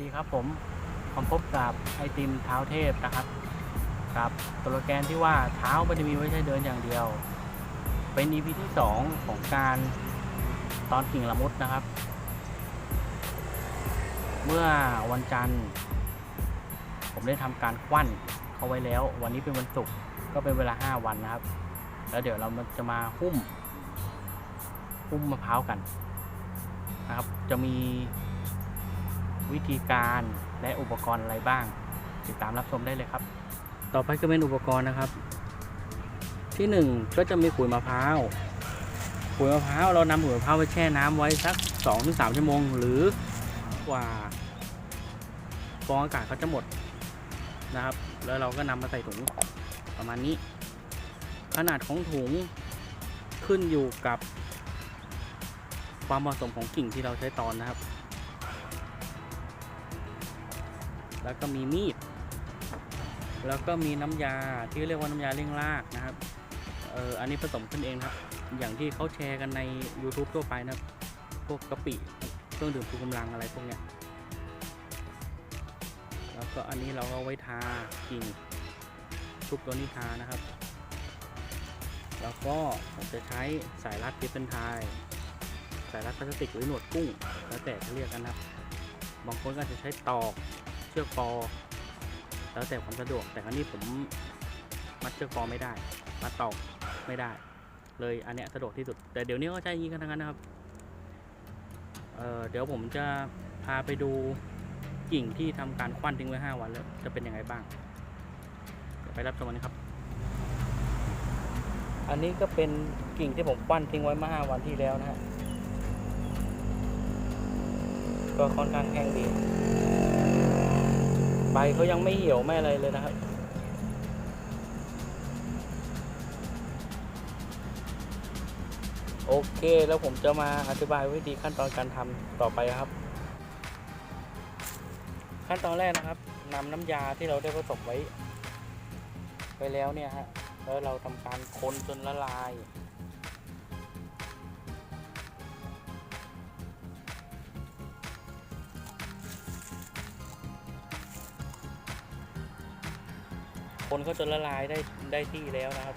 ดีครับผมผมพบกับไอติมเท้าเทพนะครับ กับสโลแกนที่ว่าเท้าไม่ได้มีไว้ใช้เดินอย่างเดียว เป็น EP ที่ 2 ของการตอนกิ่งละมุดนะครับ เมื่อวันจันทร์ ผมได้ทำการควันเขาไว้แล้ว วันนี้เป็นวันศุกร์ก็เป็นเวลา 5 วันนะครับ แล้วเดี๋ยวเราจะมาหุ้มหุ้มมะพร้าวกันนะครับ จะมี วิธีการและอุปกรณ์อะไรบ้าง ติดตามรับชมได้เลยครับ ต่อไปก็เป็นอุปกรณ์นะครับ ที่หนึ่งก็จะมีขุยมะพร้าวขุยมะพร้าวเรานำขุยมะพร้าวไปแช่น้ำไว้สัก2อถึงสชั่วโมง หรือกว่าฟองอากาศเขาจะหมดนะครับ แล้วเราก็นำมาใส่ถุงประมาณนี้ ขนาดของถุงขึ้นอยู่กับความเหมาะสมของกิ่งที่เราใช้ตอนนะครับ แล้วก็มีมีด แล้วก็มีน้ำยาที่เรียกว่าน้ำยาเร่งรากนะครับเอออันนี้ผสมขึ้นเองครับ อย่างที่เขาแชร์กันใน YouTube ทั่วไปนะครับพวกกะปิเครื่องดื่มชูกำลังอะไรพวกเนี้ยแล้วก็อันนี้เราเอาไว้ทากิ่งชุบตัวนี้ทานะครับ แล้วก็ผมจะใช้สายรัดเทปเป็นทายสายรัดพลาสติกหรือหนวดกุ้ง แล้วแต่จะเรียกกันนะครับ บางคนก็จะใช้ตอก เชือกปอแล้วแต่ความสะดวก แต่ครั้นี้ผมมัดเชือกปอไม่ได้ มัดตอกไม่ได้ เลยอันเนี้ยสะดวกที่สุด แต่เดี๋ยวนี้ก็ใช้อยางนี้กันทั้งนั้นนะครับ เออเดี๋ยวผมจะพาไปดูกิ่งที่ทำการควันทิ้งไว้ 5 วันแล้ว จะเป็นยังไงบ้างไปรับชมกันนะครับ อันนี้ก็เป็นกิ่งที่ผมควันทิ้งไว้เมื่อ5วันที่แล้วนะฮะก็ค่อนข้างแห้งดี ใบเขายังไม่เหี่ยวไม่อะไรเลยนะครับ โอเคแล้วผมจะมาอธิบายวิธีขั้นตอนการทำต่อไปครับ ขั้นตอนแรกนะครับนำน้ำยาที่เราได้ผสมไว้ ไปแล้วเนี่ยฮะแล้วเราทำการคนจนละลาย คนก็จนละลายได้ได้ที่แล้วนะครับ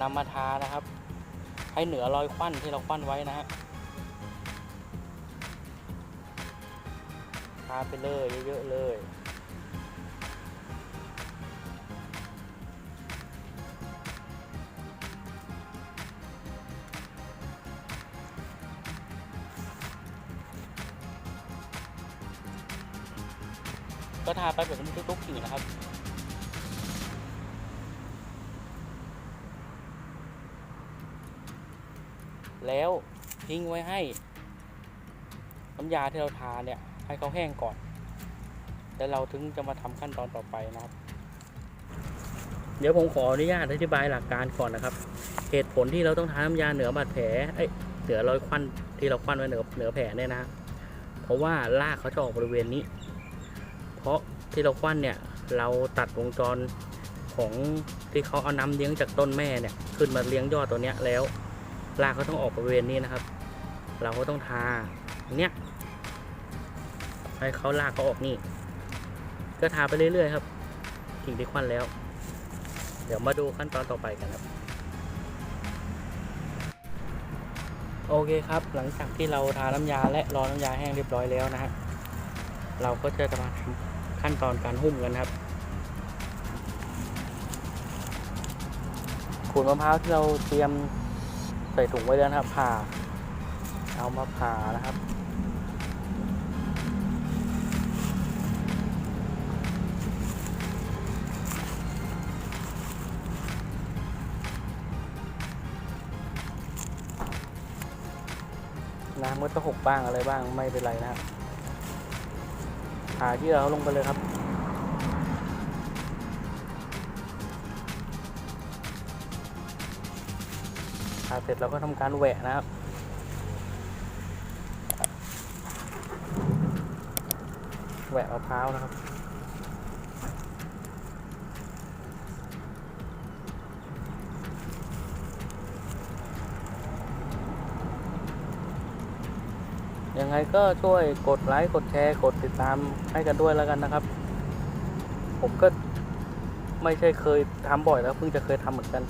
นำมาทานะครับ ให้เหนือรอยควันที่เราควันไว้นะฮะทาไปเลยเยอะๆเลย ทาไปแบบนี้ทุกๆกิ่งนะครับแล้วทิ้งไว้ให้น้ำยาที่เราทาเนี่ย ให้เขาแห้งก่อน แล้วเราถึงจะมาทำขั้นตอนต่อไปนะครับ เดี๋ยวผมขออนุญาตอธิบายหลักการก่อนนะครับ เหตุผลที่เราต้องทาน้ำยาเหนือบาดแผลเอ้ยเหนือรอยควันที่เราควันไว้เหนือเหนือแผลเนี่ยนะ เพราะว่ารากเขาจะออกบริเวณนี้ เพราะที่เราควันเนี่ยเราตัดวงจรของที่เขาเอาน้ำเลี้ยงจากต้นแม่เนี่ยขึ้นมาเลี้ยงยอดตัวเนี้ยแล้วรากเขาต้องออกบริเวณนี้นะครับ เราก็ต้องทาเนี้ยให้เขารากเขาออกนี่ ก็ทาไปเรื่อยๆครับกิ่งที่ควันแล้ว เดี๋ยวมาดูขั้นตอนต่อไปกันครับ โอเคครับ หลังจากที่เราทาน้ำยาและรอน้ำยาแห้งเรียบร้อยแล้วนะฮะเราก็จะมาทำ ขั้นตอนการหุ้มกันครับ ขูดมะพร้าวที่เราเตรียมใส่ถุงไว้แล้วนะครับผ่า เอามาผ่านะครับน้ำก็จะหกบ้างอะไรบ้างไม่เป็นไรนะครับ ขาเที่เราลงไปเลยครับ ขาเสร็จเราก็ทำการแหวะนะครับแหวะมะพร้าวนะครับ ยังไงก็ช่วยกดไลค์กดแชร์กดติดตามให้กันด้วยแล้วกันนะครับ ผมก็ไม่ใช่เคยทำบ่อยแล้วเพิ่งจะเคยทำเหมือนกัน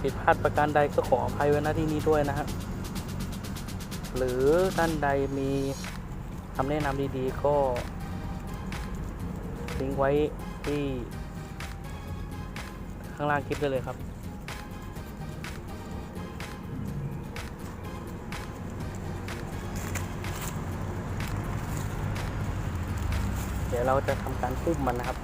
ผิดพลาดประการใดก็ขออภัยไว้ณที่นี้ด้วยนะฮะหรือท่านใดมีคำแนะนำดีๆก็ทิ้งไว้ที่ข้างล่างคลิปได้เลยครับ ดี๋ยวเราจะทำการปุ้มมันนะครับ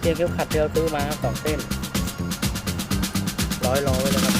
เทียนเข็มขัดที่เราซื้อมาสองเส้นร้อยร้อไว้เลยครับ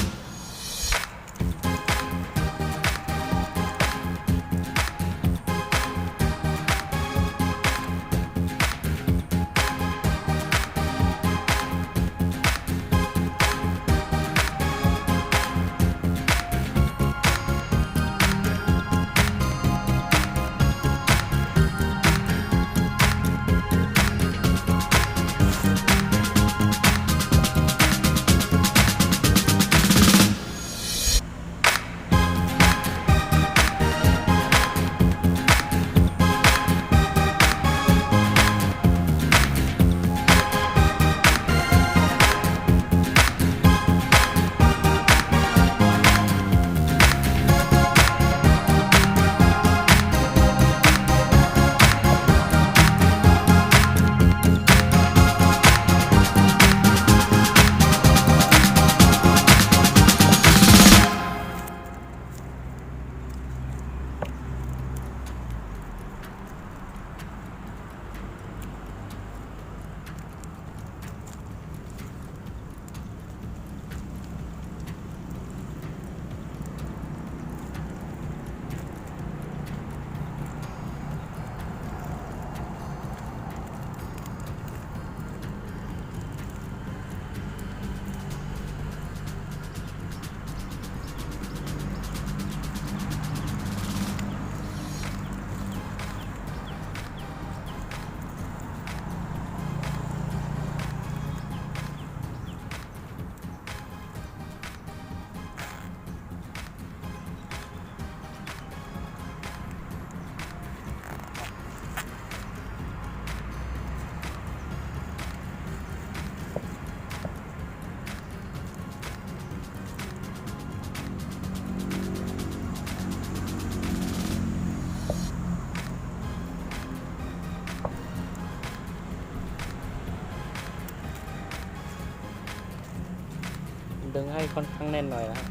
งให้ค่อนข้างแน่นหน่อยนะครับ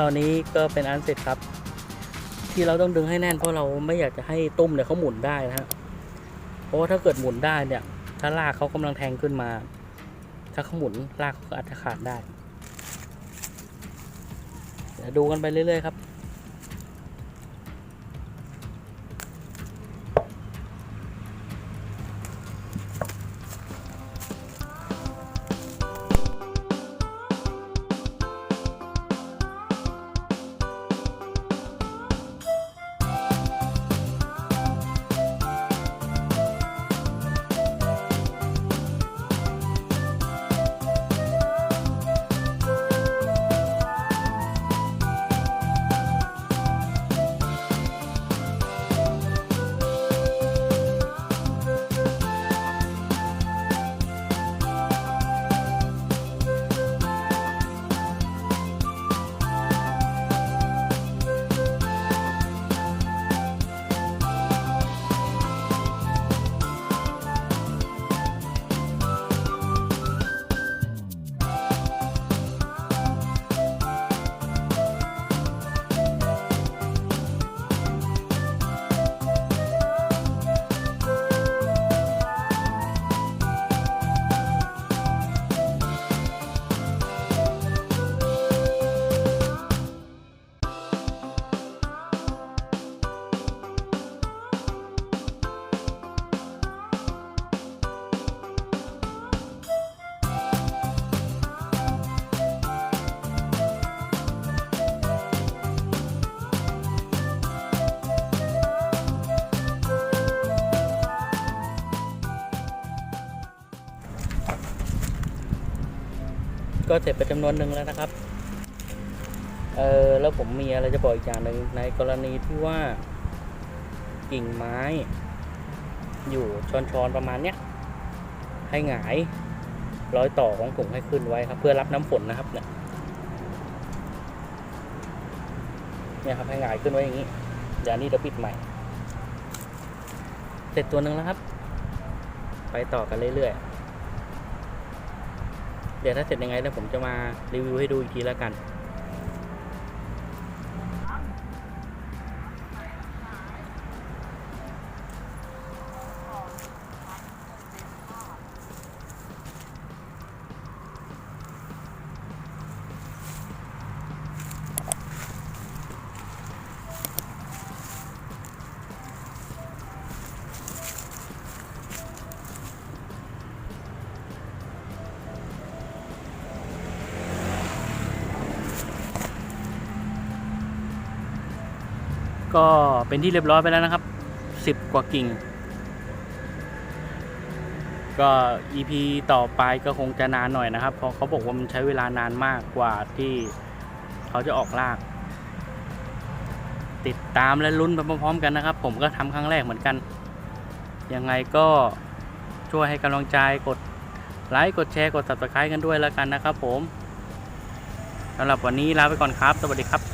ราวนี้ก็เป็นอันเสร็จครับ ที่เราต้องดึงให้แน่นเพราะเราไม่อยากจะให้ตุ้มเนี่ยเขาหมุนได้นะฮะเพราะว่าถ้าเกิดหมุนได้เนี่ย ถ้าลากเขากำลังแทงขึ้นมา ถ้าเขาหมุนลากเขาก็อาจจะขาดได้เดี๋ยวดูกันไปเรื่อยๆครับ ก็เสร็จไปจำนวนหนึ่งแล้วนะครับ เออแล้วผมมีอะไรจะบอกอีกอย่างหนึ่งในกรณีที่ว่ากิ่งไม้ อยู่ชอนชอนๆประมาณเนี้ยให้หงายร้อยต่อของถุงให้ขึ้นไว้ครับ เพื่อรับน้ำฝนนะครับ เนี่ยเนี่ยครับให้หงายขึ้นไว้อย่างนี้เดี๋ยวนี้เดี๋ยวปิดใหม่ เสร็จตัวหนึ่งแล้วครับ ไปต่อกันเรื่อยๆ เดี๋ยวถ้าเสร็จยังไงแล้วผมจะมารีวิวให้ดูอีกทีแล้วกัน ก็เป็นที่เรียบร้อยไปแล้วนะครับสิบกว่ากิ่ง ก็ EP ต่อไปก็คงจะนานหน่อยนะครับ เพราะเขาบอกว่ามันใช้เวลานานมากกว่าที่เขาจะออกราก ติดตามและลุ้นไปพร้อมๆกันนะครับ ผมก็ทำครั้งแรกเหมือนกัน ยังไงก็ช่วยให้กำลังใจกดไลค์ กดแชร์ กด subscribe กันด้วยแล้วกันนะครับผมสำหรับวันนี้ลาไปก่อนครับ สวัสดีครับ